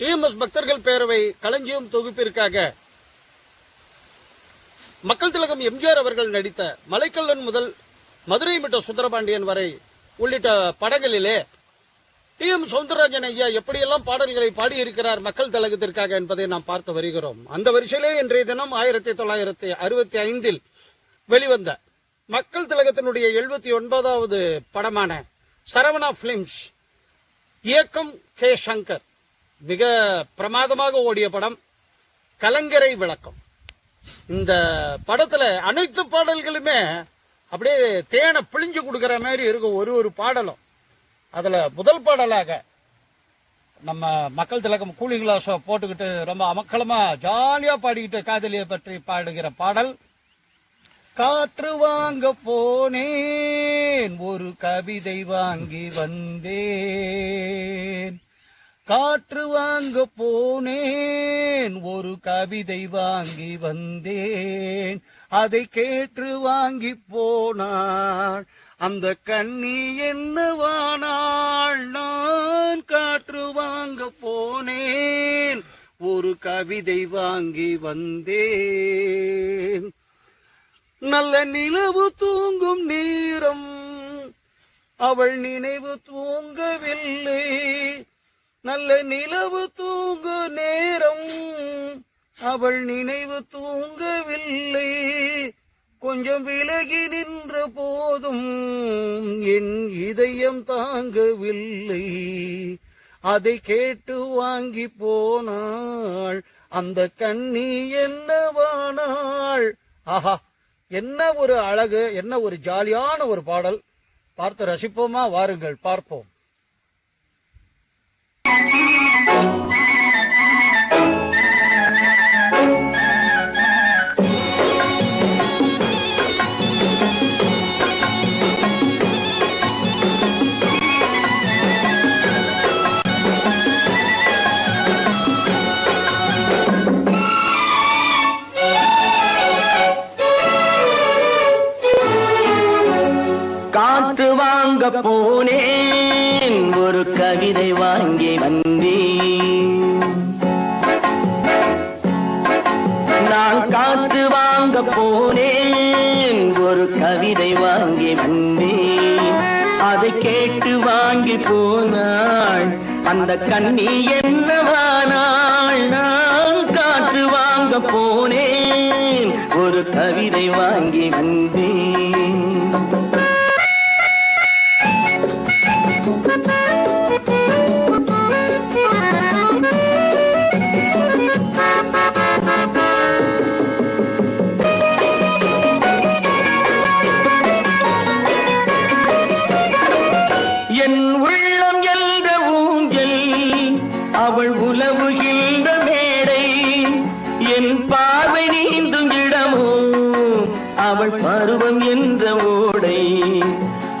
TMS பக்தர்கள் பேரவை களஞ்சியம் தொகுப்பிற்காக மக்கள் திலகம் எம்ஜிஆர் அவர்கள் நடித்த மலைக்கல்லன் முதல் மதுரை மிட்ட சுந்தரபாண்டியன் வரை உள்ளிட்ட படங்களிலே டி எம் சவுந்தரராஜன் ஐயா எப்படியெல்லாம் பாடல்களை பாடியிருக்கிறார் மக்கள் திலகத்திற்காக என்பதை நாம் பார்த்து வருகிறோம். அந்த வரிசையிலே இன்றைய தினம் ஆயிரத்தி தொள்ளாயிரத்தி அறுபத்தி ஐந்தில் வெளிவந்த மக்கள் திலகத்தினுடைய எழுபத்தி ஒன்பதாவது படமான சரவணா பிலிம்ஸ் இயக்கம் கே சங்கர். மிக பிரமாதமாக ஓடிய படம் கலங்கரை விளக்கம். இந்த படத்துல அனைத்து பாடல்களுமே அப்படியே தேனை பிழிஞ்சு கொடுக்குற மாதிரி இருக்கும் ஒரு ஒரு பாடலும். அதுல முதல் பாடலாக நம்ம மக்கள் திலகம் கூலி கிளாஸை போட்டுக்கிட்டு ரொம்ப அமக்களமா ஜாலியா பாடிக்கிட்டு காதலியை பற்றி பாடுகிற பாடல் காற்று வாங்க போனேன் ஒரு கவிதை வாங்கி வந்தேன். காற்று வாங்க போனேன் ஒரு கவிதை வாங்கி வந்தேன். அதை கேற்று வாங்கி போனாள். அந்த கண்ணி என்னவானாள் நான் காற்று வாங்க போனேன் ஒரு கவிதை வாங்கி வந்தேன். நல்ல நிலவு தூங்கும் நேரம் அவள் நினைவு தூங்கவில்லை. நல்ல நிலவு தூங்கு நேரம். அவள் நினைவு தூங்கவில்லை. கொஞ்சம் விலகி நின்ற போதும் என் இதயம் தாங்கவில்லை. அதை கேட்டு வாங்கி போனாள். அந்த கண்ணி என்னவானாள்? ஆஹா என்ன ஒரு அழகு என்ன ஒரு ஜாலியான ஒரு பாடல். பார்த்து ரசிப்போமா? வாருங்கள் பார்ப்போம். காற்று வாங்க போனேன் ஒரு கவிதை வாங்கி வந்தேன். நான் காற்று வாங்க போனேன். ஒரு கவிதை வாங்கி வந்தேன். அதை கேட்டு வாங்கி போனாள். அந்த கண்ணி என்னவானாள்? நான் காற்று வாங்க போனேன். ஒரு கவிதை வாங்கி வந்தேன்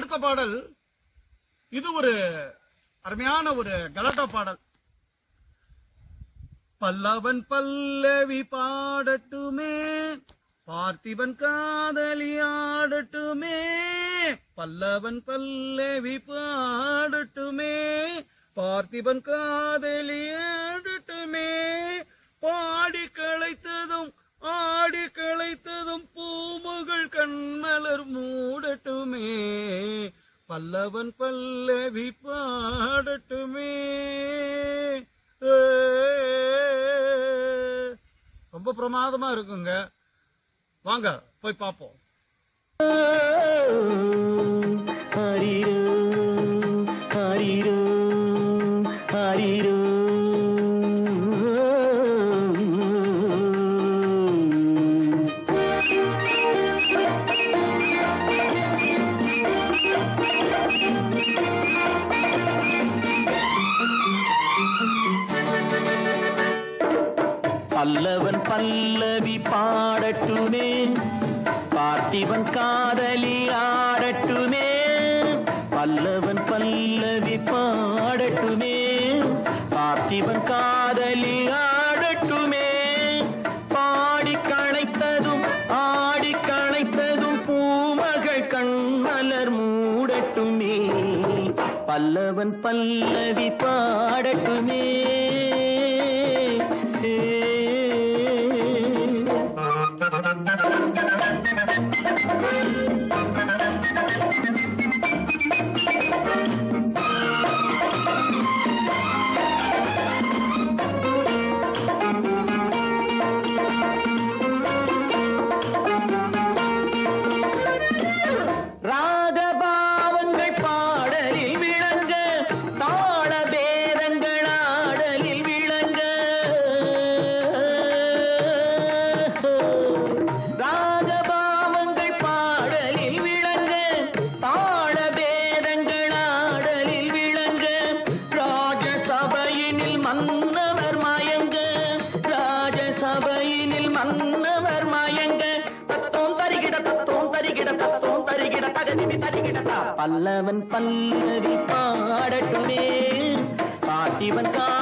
அடுத்த பாடல் இது ஒரு அருமையான ஒரு கலாட்டா பாடல். பல்லவன் பல்லவி பாடட்டுமே பார்த்திபன் காதலி ஆடட்டுமே பல்லவன் பல்லவி பாடட்டுமே பார்த்திபன் காதலி ஆடட்டுமே பாடி களைத்ததும் ஆடி களைத்ததும் பூமுகள் கண்மலர் மூடட்டுமே. பல்லவன் பல்லவி பாடட்டுமே. ரொம்ப பிரமாதமா இருக்குங்க. வாங்க போய் பார்ப்போம். பல்லவன் பல்லவி பாடட்டுமே பார்த்திவன் காதலி ஆடட்டுமே பல்லவன் பல்லவி பாடட்டுமே பார்த்திவன் காதலி ஆடட்டுமே. பாடி களைத்ததும் ஆடி களைத்ததும் பூமகள் கண்மலர் மூடட்டுமே பல்லவன் பல்லவி பாடட்டுமே. பல்லவன் பல்லவி பாடட்டுமே. பாட்டிவன் கா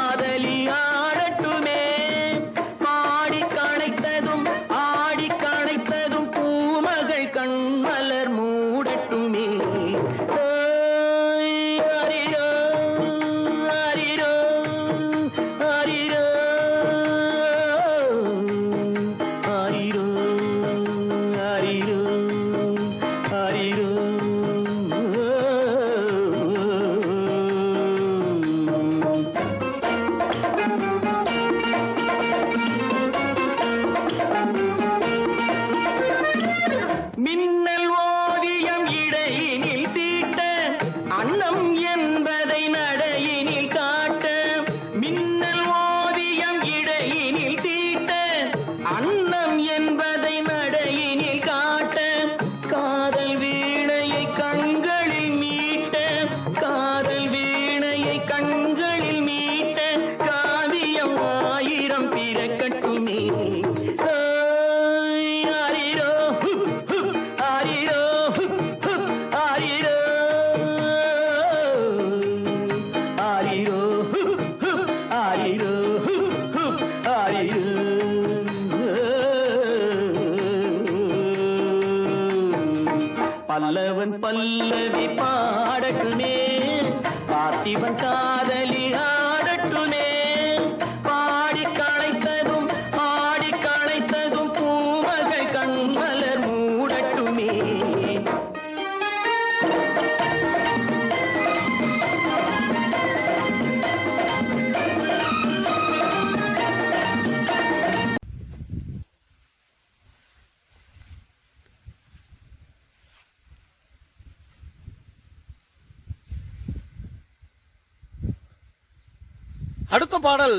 பாடல்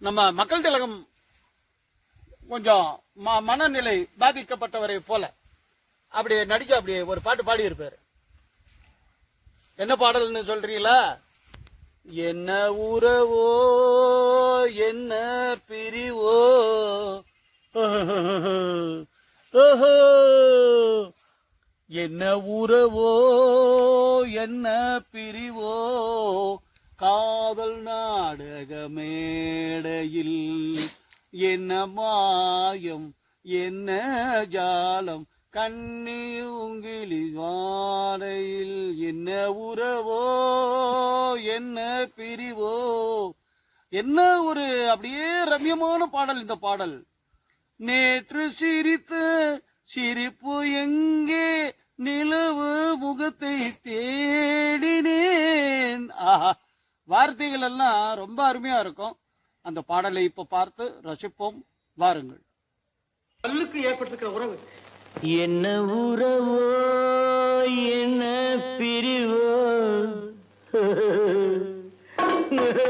நம்ம மக்கள் திலகம் கொஞ்சம் ம- மனநிலை பாதிக்கப்பட்டவரை போல அப்படி நடிக்க அப்படி ஒரு பாட்டு பாடியிருப்பார் என்ன பாடல்னு சொல்றீங்களா என்ன உறவோ என்ன பிரிவோ ஓஹோ. என்ன உறவோ என்ன பிரிவோ காதல் நாடக மேடையில் என்ன மாயம் என்ன ஜாலம் கண்ணியுங்கிலி வாடையில் என்ன உறவோ என்ன பிரிவோ என்ன ஒரு அப்படியே ரம்யமான பாடல் இந்த பாடல். நேற்று சிரித்த சிரிப்பு எங்கே நிலவு முகத்தை தேடினேன். ஆஹா. வார்த்தைகள் எல்லாம் ரொம்ப அருமையா இருக்கும். அந்த பாடலை இப்ப பார்த்து ரசிப்போம். வாருங்கள். கல்லுக்கு ஏற்பட்டிருக்கிற உறவு. என்ன உறவோ என்ன பிரிவோ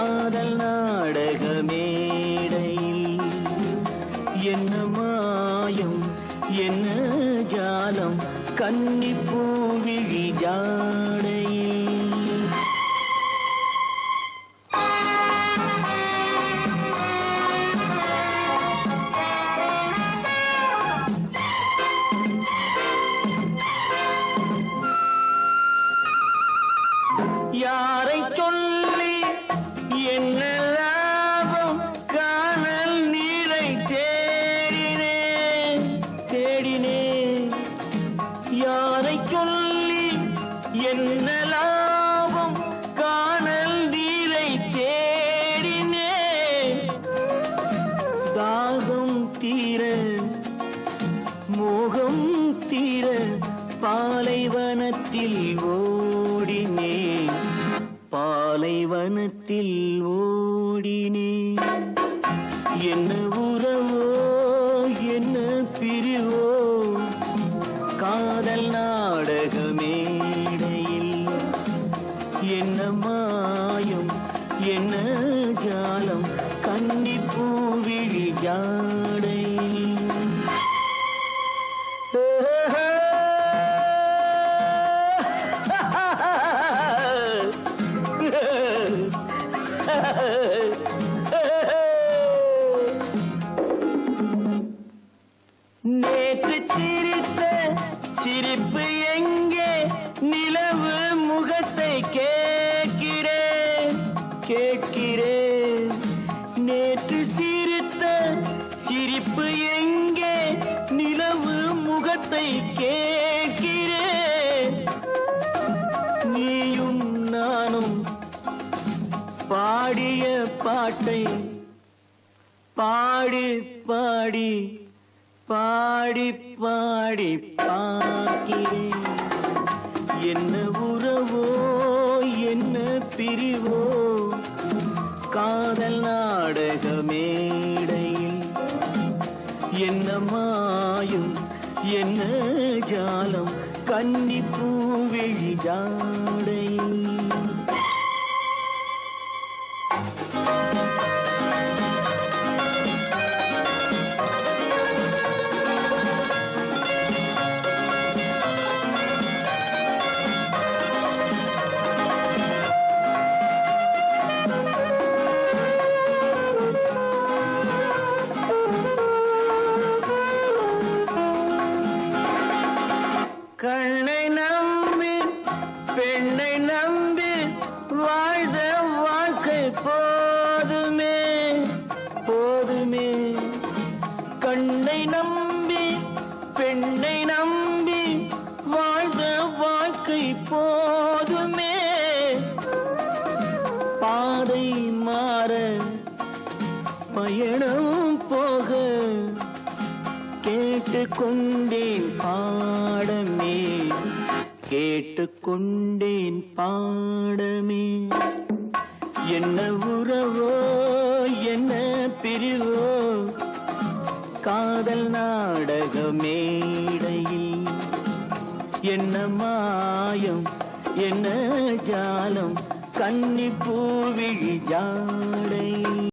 காதல் நாடக மேடையில் என்ன மாயம் என்ன ஜாலம் கன்னிப்பூ உறவோ நேற்று சிரித்த சிரிப்பு வாடி பார்க்கிறேன் என்ன உறவோ என்ன பிரிவோ காதல் நாடக மேடையில் என்ன மாயும் என்ன ஜாலம் கன்னி பூவிழி ஜாடையில். வாழ்க்கை போதுமே. பாதை மாற பயணம் போக கேட்டுக்கொண்டேன் பாடமே. கேட்டுக்கொண்டேன் பாடமே. என்ன உறவோ என்ன பிரிவோ. காதல் நாடகமே. என்ன மாயம் என்ன ஜாலம் கன்னி பூவிழி ஜாடை.